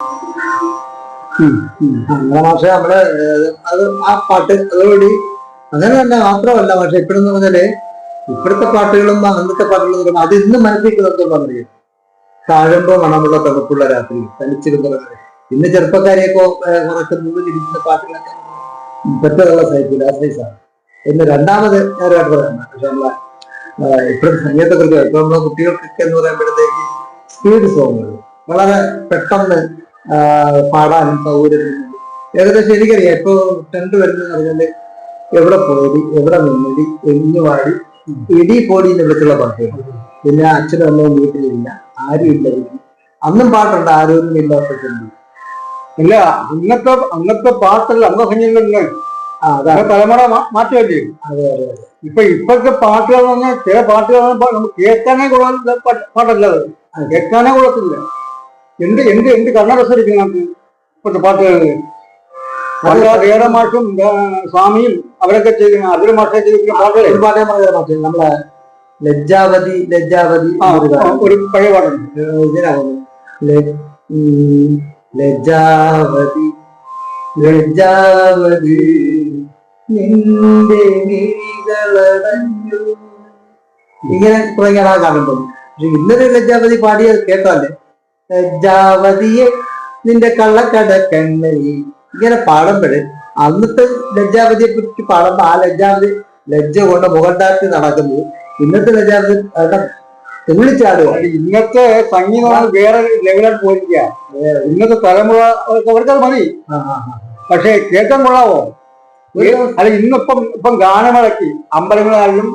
അങ്ങനെ പക്ഷെ നമ്മൾ അത് ആ പാട്ട് അതോടി അങ്ങനെ തന്നെ മാത്രമല്ല പക്ഷെ ഇപ്പോഴെന്ന് പറഞ്ഞാൽ ഇപ്പോഴത്തെ പാട്ടുകളും അന്നത്തെ പാട്ടുകളും പറയുമ്പോൾ അത് ഇന്ന് മനസ്സിലേക്ക് പറഞ്ഞു താഴുമ്പോ മണമുള്ള തണുപ്പുള്ള രാത്രി തനിച്ചിരുന്നവരെ ഇന്ന് ചെറുപ്പക്കാരെയൊക്കെ കുറച്ച് മുമ്പിൽ ഇരിക്കുന്ന പാട്ടുകളൊക്കെ പെട്ടെന്നുള്ള സൈക്കിൾ ആ സൈസാണ് ഇന്ന് രണ്ടാമത് ഞാൻ പറയുന്നത് പക്ഷെ നമ്മളെ ഇപ്പോഴത്തെ സംഗീതത്തെ കുറിച്ച് ഇപ്പൊ നമ്മളെ കുട്ടികൾക്കൊക്കെ എന്ന് പറയുമ്പോഴത്തേക്ക് സ്പീഡ് സോങ്ങുകൾ വളരെ പെട്ടെന്ന് പാടാനും സൗകര്യത്തിനും. ഏകദേശം എനിക്കറിയാം ഇപ്പൊ ടെൻഡ് വരുന്നതെന്ന് പറഞ്ഞാൽ എവിടെ പോടി എവിടെ നിന്നടി എഞ്ഞു പാടി ഇടി പോടി എന്ന് വിളിച്ചുള്ള പാട്ടുകൾ. പിന്നെ അച്ഛനും അമ്മയും വീട്ടിലില്ല ആരും ഇല്ല വീട്ടിൽ. അന്നും പാട്ടുണ്ട് ആരോഗ്യമില്ലാത്ത ചെല്ലി ഇല്ല അന്നത്തെ അന്നത്തെ പാട്ടല്ല അന്ന സംഗീതങ്ങൾ തലമുറ മാറ്റമല്ലേ അതെ അതെ അതെ. ഇപ്പൊ ഇപ്പോഴത്തെ പാട്ടുകൾ ചില പാട്ടുകൾ നമുക്ക് കേൾക്കാനേ കൊള്ളാൻ പാട്ടല്ല അത്. കേൾക്കാനേ കൊള്ളത്തില്ല. എന്ത് എന്ത് എന്ത് കണ്ണടസരിക്കും നമുക്ക് ഇപ്പോഴത്തെ പണ്ട് വേറെ സ്വാമിയും അവരൊക്കെ ചെയ്യുന്ന അതിൽ മാഷെ ചെയ്തിരിക്കുന്ന പാട്ടുകൾ പാട്ട് പറഞ്ഞ പാട്ട്. നമ്മളെ ലജ്ജാവതി ലജ്ജാവതി. ഒരു പഴയ പാട്ടുണ്ട്. ലജ്ജാവതി ലജ്ജാവതി നിന്റെ ഇങ്ങനെ തുടങ്ങിയ ആ കാണുമ്പോൾ പക്ഷെ ഇന്നലെ ലജ്ജാവതി പാടിയത് കേട്ടല്ലേ ലജ്ജാവതിയെ നിന്റെ കള്ളക്കടക്കണ്ണി ഇങ്ങനെ പാടുമ്പോഴ് അന്നത്തെ ലജ്ജാവതിയെ പറ്റി പാടുമ്പോ ആ ലജ്ജാവതി ലജ്ജ കൊണ്ട് മുഖണ്ടാക്കി നടക്കുന്നത് ഇന്നത്തെ ലജ്ജാവതി തെളിച്ചാടുക തുള്ളിച്ചാടുക ഇന്നത്തെ സംഗീതം വേറെ ലെവലായിട്ട് പോയിരിക്കുക ഇന്നത്തെ തലമുറ അവർക്ക് അവർക്കത് മതി. പക്ഷെ കേൾക്കാൻ കൊള്ളാവോ? അല്ല ഇന്നിപ്പം ഇപ്പം ഗാനമടക്കി അമ്പലങ്ങളായാലും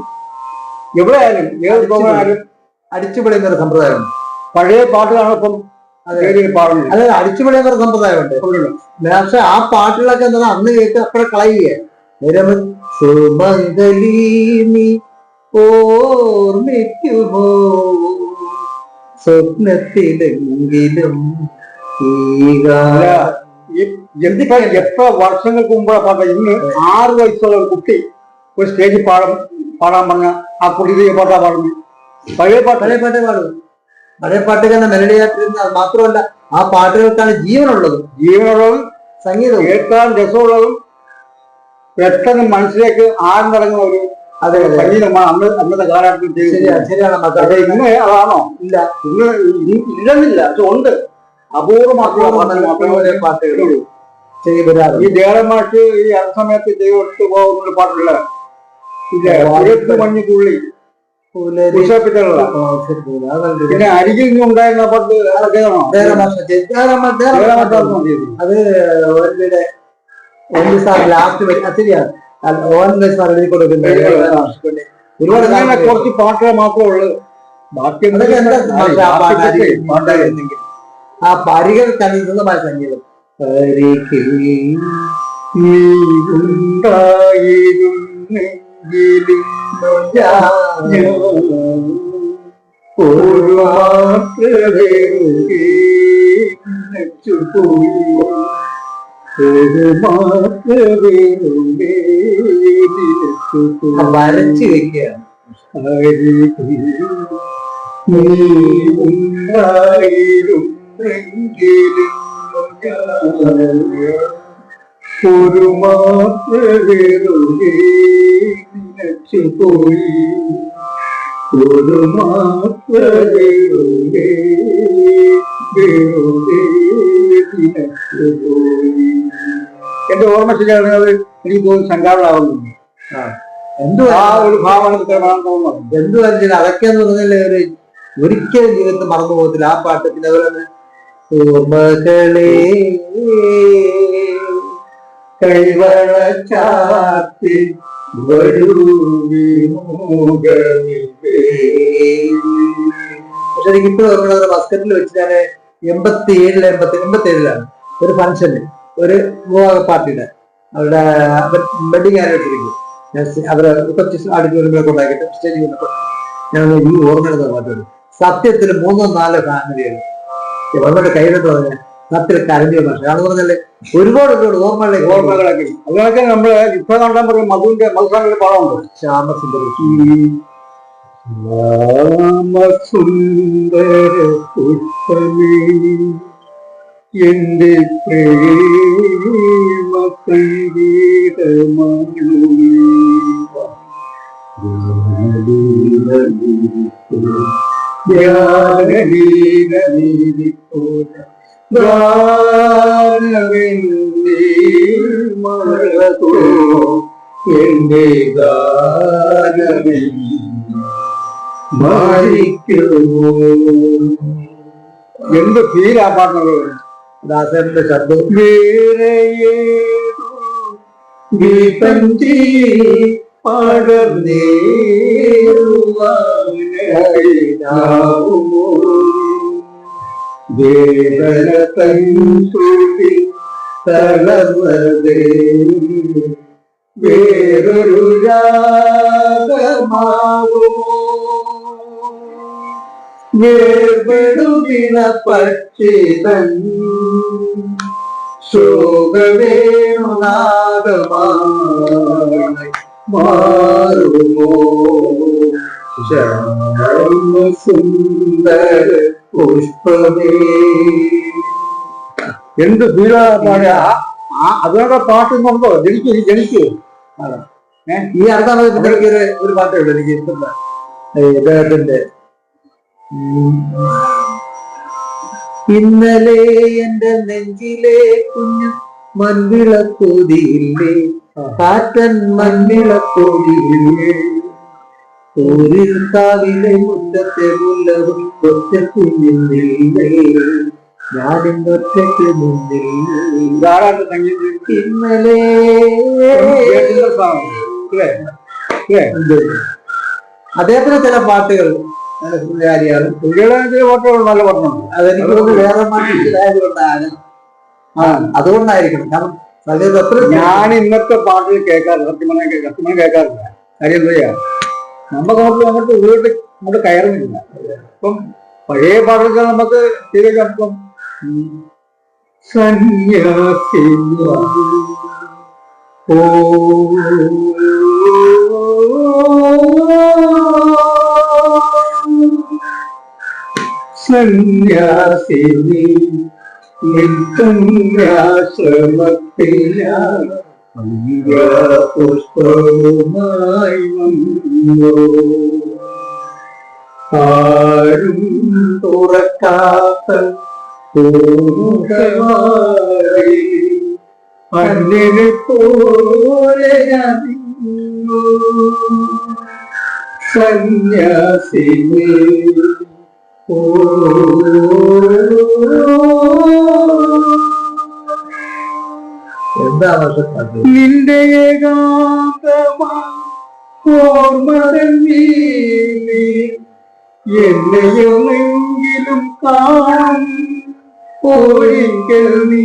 എവിടെയായാലും ഏത് പ്രോഗ്രാമായാലും അടിച്ചുപൊളിയുന്ന ഒരു സമ്പ്രദായമുണ്ട്. പഴയ പാട്ടുകളാണ് ഇപ്പം അതായത് അടിച്ചുപൊളിയുന്ന ഒരു സമ്പ്രദായമുണ്ട്. പക്ഷെ ആ പാട്ടുകളൊക്കെ എന്താ അന്ന് കേട്ട് അപ്പഴ കളയുക നേരം സുമംഗലി നീ ഓർമ്മിക്കുമോ? സ്വപ്നത്തിലെങ്കിലും എന്തിപ്പോ എത്ര വർഷങ്ങൾക്ക് മുമ്പ് പാട്ട? ഇന്ന് ആറ് വയസ്സുള്ള ഒരു കുട്ടി ഒരു സ്റ്റേജിൽ പാടാൻ പാടാൻ പറഞ്ഞ ആ കുട്ടി പാട്ടാ പാടുന്നു പഴയ പാട്ട്. പഴയ പാട്ടേ പാടും പഴയ പാട്ടുകാരനെ മെലഡിയായിട്ടിരുന്ന അത് മാത്രമല്ല ആ പാട്ടുകൾക്കാണ് ജീവനുള്ളത്. ജീവനുള്ളതും സംഗീതവും. കേൾക്കാൻ രസമുള്ളതും പെട്ടെന്ന് മനസ്സിലേക്ക് ആഴ്ന്നിറങ്ങുന്ന ഒരു അതെ സംഗീതമാണ് അന്ന് അന്നത്തെ കാലഘട്ടത്തിൽ ചെയ്തത് ശരിയാണ് ശരിയാണ് പക്ഷേ മക്കളെ ഇന്ന് അതാണോ? ഇല്ല. ഇന്ന് ഇല്ലെന്നില്ല. പക്ഷെ ഉണ്ട്. അപൂർവമായിട്ടുള്ള പാട്ടുകൾ മാത്രമേ ഈ ജയറമാഷ് ഈ അടുത്ത സമയത്ത് ചെയ്തു പോകുന്ന പാട്ടുള്ള ഇല്ലേ ഉയർത്ത് തുള്ളി ഉത്സവപ്പിച്ചുള്ള പിന്നെ അരികിൽ ഉണ്ടായിരുന്ന. അത് സാർ ലാസ്റ്റ് ശരിയാണ് സാർ എഴുതി കൊടുക്കുന്നത് ഒരുപാട് കുറച്ച് പാട്ടുകൾ മാത്രമേ ഉള്ളൂ. ബാക്കി ആ പരികൾ കണിതമായ സംഗീതം. പരികിൽ നീ ഉണ്ടായിരുന്നെങ്കിലും മാത്രമേ വരച്ചു വെക്കുകയാണ് ഒരു മാത്രേ പോയി. ഒരു മാത്രേ എന്റെ ഓർമ്മ ശരിയാണെങ്കിൽ എനിക്ക് തോന്നുന്നു സംഘാടനാവുന്നുണ്ട് എന്തു ആ ഒരു ഭാവന തോന്നുന്നു. എന്തു പറഞ്ഞാൽ അതൊക്കെ എന്ന് പറഞ്ഞാൽ ഒരു ഒരിക്കലും ജീവിതത്തിൽ മറന്നു പോകത്തില്ല. ആ പാട്ട് പിന്നെ അതുപോലെ തന്നെ ഓർമ്മകളെ കൈവള ചാത്തി വരൂ പക്ഷെ എനിക്കിപ്പോ നമ്മളത് ബസ്കറ്റിൽ വെച്ച് ഞാൻ എൺപത്തി ഏഴിൽ എൺപത്തി എൺപത്തി ഏഴിലാണ് ഒരു ഫംഗ്ഷന് ഒരു വിവാഹ പാർട്ടിയുടെ. അവരുടെ വെഡിങ് ആനിവേഴ്സറിക്ക് അവരെ കുറച്ച് ആഡിറ്റോറിയങ്ങളൊക്കെ ഉണ്ടാക്കിയിട്ട് കൊണ്ടപ്പോൾ ഞാൻ ഈ ഓർമ്മ പാട്ടുണ്ട് സത്യത്തിൽ മൂന്നോ നാലോ ഫാമിലിയാണ് അവരുടെ കയ്യിലെന്ന് പറഞ്ഞ സത്യത്തിൽ കരഞ്ഞു ഭാഷ അത് പറഞ്ഞാൽ ഒരുപാട് ഒരുപാട് ഓർമ്മകളിലേക്ക് ഓർമ്മകളൊക്കെ അങ്ങനെയൊക്കെ നമ്മൾ ഇപ്പൊ കണ്ടാൽ പറയും മധുവിന്റെ മധുസാമിന്റെ പാടമുണ്ട് ശ്യാമസുന്ദര. ശ്യാമസുന്ദര പുഷ്പമേ എന്റെ പ്രേമ എന്റെ എന്ത് ഫീലാ പാട്ടുള്ളത് ദാസന്റെ ശബ്ദം വേറെ പടർന്നേറുവാനായിരാവുമോ വേദന തൻ ശ്രുതി തളർന്നതേ വേറൊരു രാഗമാവുമോ വേർപെടുകിന പക്ഷിതൻ ശോകവേണുനാദമായി മാറുമോ? സുന്ദര പുഷ്പമേ. എന്ത് ഫീലാ പാടുക? അതുകൊണ്ട് പാട്ടുന്നുണ്ടോ ജനിക്ക് ജനിക്ക്. ഈ അർത്ഥം എനിക്ക് ഒരു പാട്ടേ പാട്ടുണ്ട് എനിക്ക് ഇദ്ദേഹത്തിന്റെ. ഇന്നലെ എന്റെ നെഞ്ചിലെ കുഞ്ഞു മൺവിളക്കൂതിയില്ലേ? കാറ്റൻ മൺവിളക്കൊതിയില്ലേ? ഒരു കാവിലെ മുറ്റത്തെ മുല്ലവും ഒറ്റയ്ക്ക് നിന്നില്ലേ ഞാനിന്നൊറ്റയ്ക്ക് നിന്നില്ലേ ധാരാളം സംഗീതം ഇന്നലെ. കേട്ടിട്ടുള്ള സാധനം. അല്ലേ? അല്ലേ? അദ്ദേഹത്തിന് ചില പാട്ടുകൾ പുള്ളിയുടെ ചില പാട്ടുകൾ നല്ല പറഞ്ഞുണ്ട് അതെനിക്ക് വേറെ മനസ്സിലായതുകൊണ്ടാണ് ആ. അതുകൊണ്ടായിരിക്കണം. കാരണം ഞാൻ ഇന്നത്തെ പാട്ടുകൾ കേൾക്കാറില്ല. സത്യം പറഞ്ഞാൽ കേൾക്കാം സത്യം പറഞ്ഞാൽ കേൾക്കാറില്ല. കാര്യം എന്താ നമുക്ക് അങ്ങോട്ട് അങ്ങോട്ട് വീട്ടിൽ അങ്ങോട്ട് കയറുന്നില്ല. ഇപ്പം പഴയ പാട്ടൊക്കെ നമുക്ക് തീരെ ഇപ്പം സന്യാസി ഓ സന്യാസിനി നിൽക്കുന്യാശ്രമത്തില പുഷ്പവുമായി വന്നു. ആരും തുറക്കാത്ത പൂമുഖമായി അന്നിനെ പോലെ സന്യാസിനെ ഓ നിന്റെ എന്നെയൊന്നെങ്കിലും കാണും. ഒരിക്കൽ നീ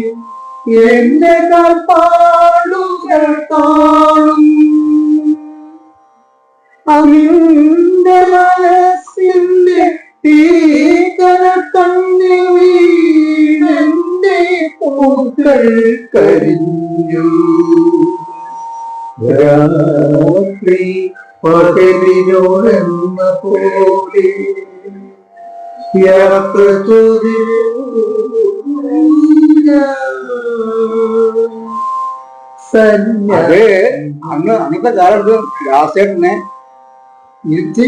എന്റെ കാണും. അതിന്റെ കരിഞ്ഞു രാത്രി പകലിനോടെന്ന പോലെ യാത്ര അതെ അന്ന് അന്നത്തെ കാലത്ത് രാസേട്ടനെ ഇരുത്തി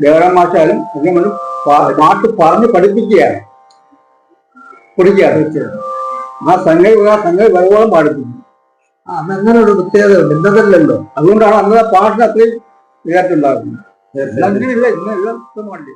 ദേവരാം മാഷാലും അതേപോലെ പാട്ട് പറഞ്ഞ് പഠിപ്പിക്കുകയാണ്. പഠിക്കുകയാണ്. ആ സംഗതി ആ സംഗതി വെള്ളം പാടിപ്പിക്കും ആ, അന്ന് അങ്ങനെ ഒരു പ്രത്യേകത ഉണ്ട് ഇന്നതല്ലല്ലോ അതുകൊണ്ടാണ് അന്ന് ആ പാട്ടിന് അത്രയും അങ്ങനെയില്ല ഇന്നെല്ലാം ഇഷ്ടം വേണ്ടി